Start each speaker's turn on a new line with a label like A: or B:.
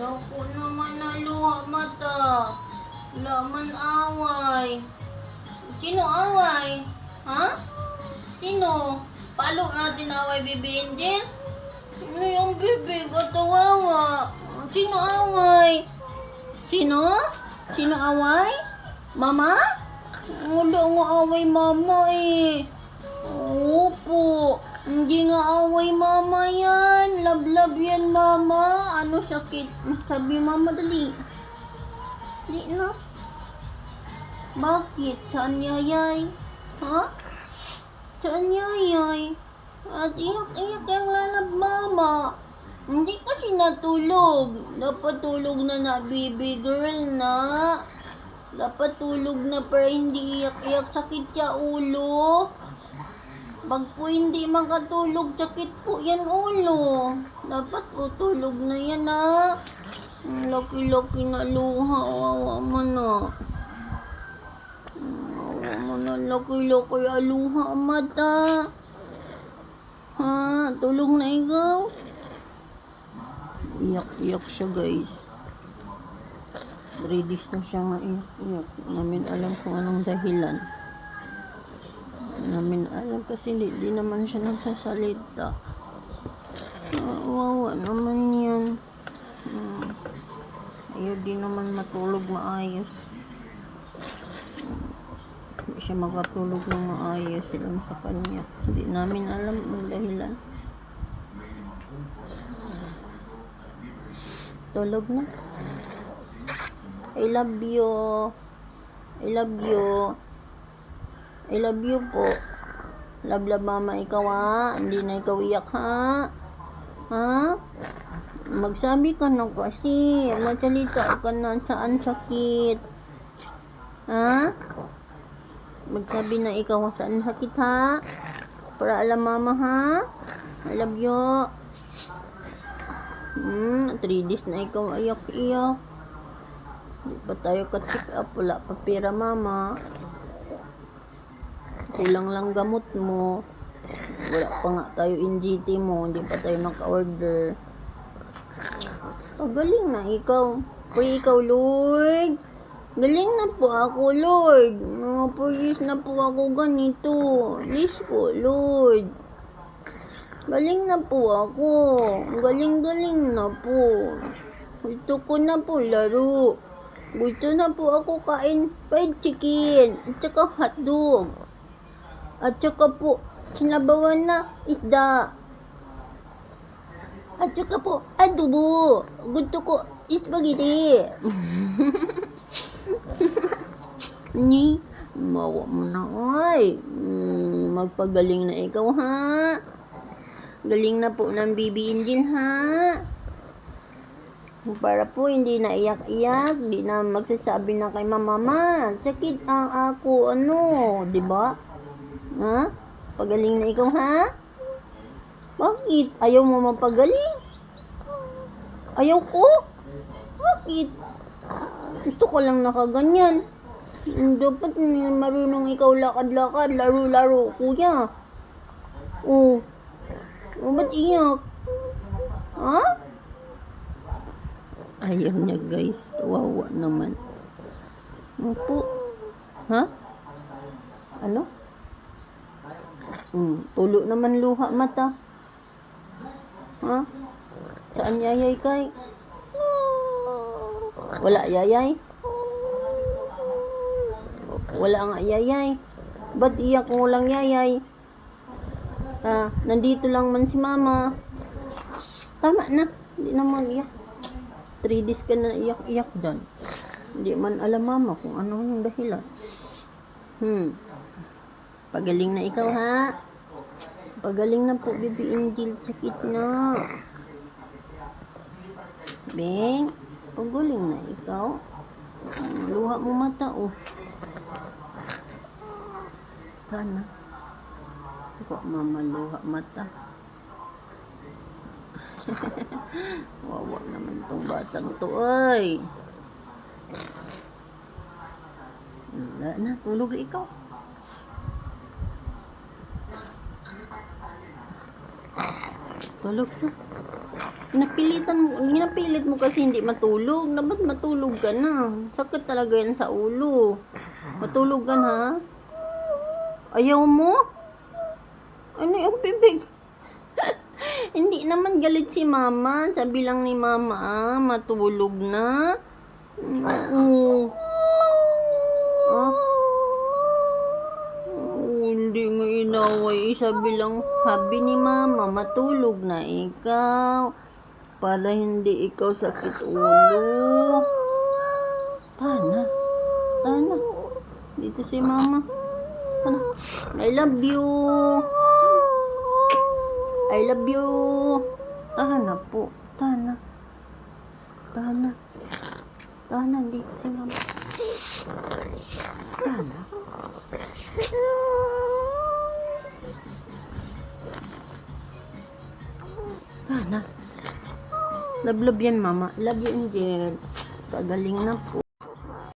A: Naku naman na luha mata. Laman away. Sino away? Ha? Sino? Palo natin away, Bibi Angel? Ano yung bibig at tawawa? Sino away? Sino? Sino away? Mama? Wala nga away mama eh. Opo. Hindi nga away mama yan. Love-love yan mama. Ano sakit? Sabi mama dali. Di na. Bakit? Saan yayay? Ha? Saan yayay? At iyak-iyak yung lalab mama. Hindi kasi natulog. Dapat tulog na na, baby girl na. Dapat tulog na para hindi iyak-iyak sakit sa ulo. Pag po hindi makatulog, sakit po yan ulo. Dapat po tulog na yan na. Ang laki-laki na luha. Wawa mo na. Wawa mo na laki-laki aluha mata. Ha? Tulog na ikaw? Iyak-iyak siya guys. Reddish na siya nga iyak-iyak. Namin alam kung anong dahilan. Namin alam kasi di, di naman siya nagsasalita. Ah, wawa naman yan. Hmm. Ayaw di naman matulog maayos. Hindi siya makatulog ng maayos lang sa kanya. Hindi namin alam ang dahilan. Tulog na. I love you. I love you. I love you po. Love love mama ikaw ha. Hindi na ikaw iyak ha. Ha? Magsabi ka na kasi. Magsalita ka na saan sakit. Ha? Magsabi na ikaw saan sakit ha. Para alam mama ha. I love you. Hmm, 3 days na ikaw ayak-iyak. Di pa tayo ka-check up. Wala pa pera mama. Kulang lang gamot mo. Wala pa nga tayo in GT mo. Hindi pa tayo naka-order. Pagaling na ikaw. Pray ikaw, Lord. Galing na po ako, Lord. Mga years na po ako ganito. Please po, Lord. Galing na po ako. Galing-galing na po. Gusto ko na po laro. Gusto na po ako kain fried chicken. At saka hotdog. At saka po, sinabawan na isda. At saka po, adobo. Gusto ko spaghetti. Ni, mawa mo na, oy. Mm, magpagaling na ikaw, ha? Galing na po ng baby engine, ha? Para po hindi na iyak-iyak, di na magsasabi na kay mama, "Ma, sakit ang ako, ano, di ba? Ha? Pagaling na ikaw, ha? Bakit? Ayaw mo mapagaling? Ayaw ko? Bakit? Gusto ko lang nakaganyan. Dapat marunong ikaw lakad-lakad, laro-laro, kuya. Oh. Oh, ba't iyak? Ha? Ayaw niya guys. Wawa naman. Opo. Ha? Ano? Hmm, tulo naman luha mata. Ha? Saan yayay kay? Wala yayay? Wala nga yayay. Ba't iyak mo lang yayay? Ah, nandito lang man si mama. Tama na. Hindi na mag-iyak. 3 days ka na iyak-iyak dyan. Hindi man alam mama kung ano yung dahilan. Hmm. Pagaling na ikaw ha. Pagaling na po, baby angel. Sakit na. Beng, pagaling na ikaw. Luha mo mata, oh. Sana. Kok mama luha mata. Wawa naman tong batang to, ay. Wala na, tulog ikaw. Tulog na. Napilitan mo, ginapilit mo kasi hindi matulog. Dapat matulog ka na. Sakit talaga yan sa ulo. Matulog ka na. Ayaw mo? Ano yung bibig? hindi naman galit si mama. Sabi lang ni mama, ah, matulog na. Mm, Oo. Sabi lang, sabi ni mama, matulog na ikaw. Para hindi ikaw sakit ulo. Tana. Tana. Dito si mama. Tana. I love you. I love you. Tana po. Tana. Tana. Tana, dito si mama. Tana. Love, love yan, mama. Love you, Angel. Pagaling na po.